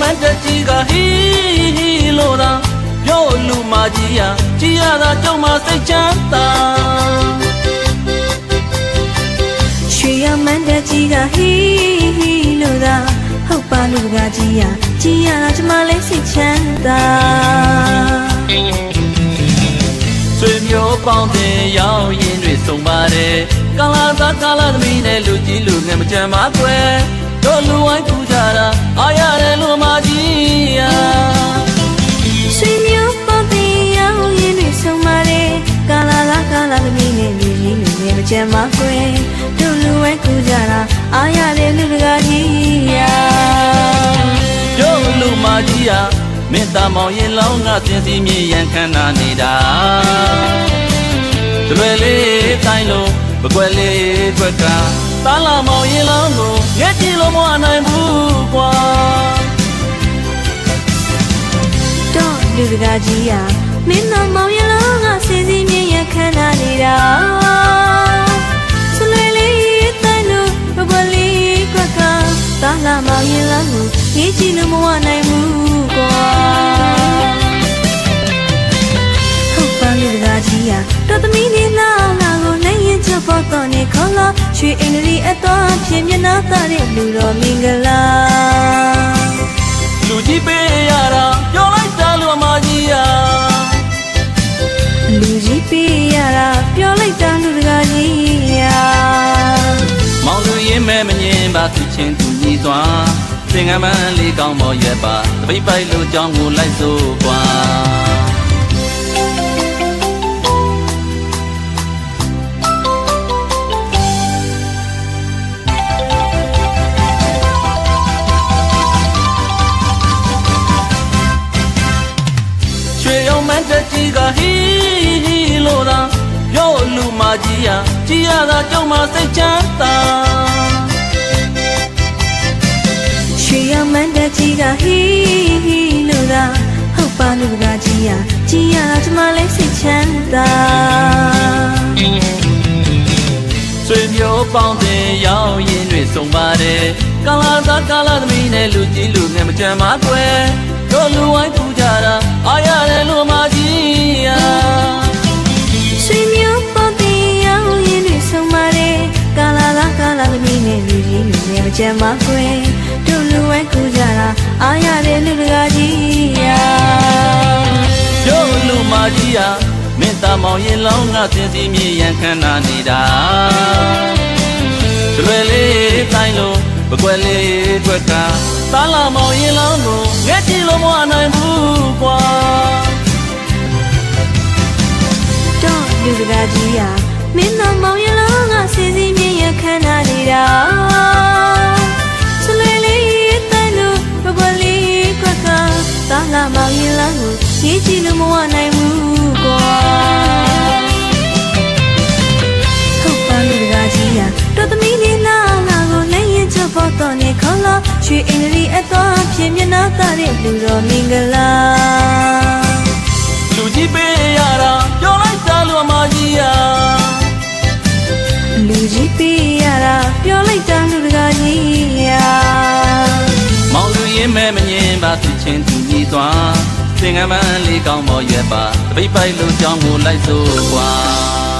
မန်တက်ကြီးကဟီဟီလို့သာပြောလူမကြီးရကြည်ရတာကြုံမစိတ်ချမ်းသာရွှေရမန်းတကြီးကဟီဟီလို့သာဟုတ်ပါလူကကြီးရကြည်ရတာကျမလေးစိတ်ချမ်းသာဆွေမျိုးပေါင်းတဲ့ရောက်ရင်တွေစုံပါတယ်ကာလာသားကာလာသမီးနဲ့လူကြီးလူငယ်မကြမ်းပါကွယ်တို့လူဝိုင်း ကြီးလူငယ်မကြမ်းပါခွင်တို့လူဝဲကူကြတာအားရတဲ့လူတကာကြီးရာတို့လူမကြီးရမေတ္တာမောင်ရင်လောင်းငါစင်စီမြေရန်ခန္ဓာနေတာတရွယ်လေးတိုင်းလုံးမကွယ်လေးကွက်ကတားလာမောင်ရင်လောင်းကိုငဲ့ကြည့်လို့မဝနိုင်ဘူးကွာတော့လူတကာကြီးရာမင်းတော်မောင်ရလောကစင်စီမြင်ရခန္ဓာနေတာ ရေးချင်လို့မဝနိုင်ဘူးကွာဟုတ်ပါလေတကားကြီးဟာတော်သမီးလေးလာလာကိုနိုင်ရင်ချက်ပေါ်တော့နေခေါ်လာရွှေအင်္ဂလိပ်အတော်ဖြင့်မျက်နှာသားတဲ့လူတော်မင်္ဂလာလူကြီးပေးရတာပြောလိုက်တာလူအမကြီးဟာလူကြီးပေးရတာပြောလိုက်တာလူတကားကြီးဟာမောင်လူရင်မဲမငင်ပါသူချင်းသူညီစွာ သင်္ကမန်းလေးကောင်းပေါ်ရွက်ပါတပိတ်ပိုက်လူကြောင်းကိုလိုက်စို့ကွာရွှေရောင်မန်းတက်ကြီးကဟီဟီလို့သာပြောလူမကြီးရကြည်ရတာကြုံမစိတ်ချမ်းသာ တကားကြီးอ่ะကြည်ရတာကျမလေးစိတ်ချမ်းသာဆွေမျိုးပေါင်းတဲ့ရောက်ရင်တွေစုံပါတယ်ကာလာသားကာလာသမီးနဲ့လူကြီးလူငယ်မကြမ်းပါကွယ်တို့လူဝိုင်းကူကြတာအားရတယ်လူမကြီးရရွှေမျိုးပေါ်တဲ့ရောင်ရင်တွေဆုံးပါလေကာလာလာကာလာသမီးနဲ့လူကြီးလူငယ်မကြမ်းပါခွင် မကြီးရမင်းသားမောင်ရင်လောင်းငါစင်စီမြေရန်ခန္ဓာနေတာရွယ်လေးတိုင်းလုံးမကွယ်လေးကွက်ကတားလာမောင်ရင်လောင်းကိုငဲ့ကြည့်လို့မဝနိုင်ဘူးကွာတော့လူတကားကြီးရာမင်းတော်မောင်ရလောကစီစီမြင်ရခန္ဓာနေတာဆွေလေးတိုင်းလို့ဘဘလေးကွက်ကတာလာမောင်ရလောကိုရေးကြည့်လို့မဝနိုင်ဘူး ကွာဟုတ်ပါလူတကားကြီးရာတော်သမီးလေးလာလာကိုလည်းရင်ချဖို့တော့နေခေါ်လာရွှေအင်္ဂလိပ်အတော်ဖြစ်မျက်နှာသားတဲ့လူတော်မင်္ဂလာလူကြီးပေးရတာပြောလိုက်တာလူအမကြီးရလူကြီးပေးရတာပြောလိုက်တာလူတကားကြီးရာမောင်လူရင်မဲမငင်ပါသူချင်းသူညီစွာ သင်္ကမန်းလေးကောင်းပေါ်ရွက်ပါတပိတ်ပိုက်လူကြောင်းကိုလိုက်စို့ကွာ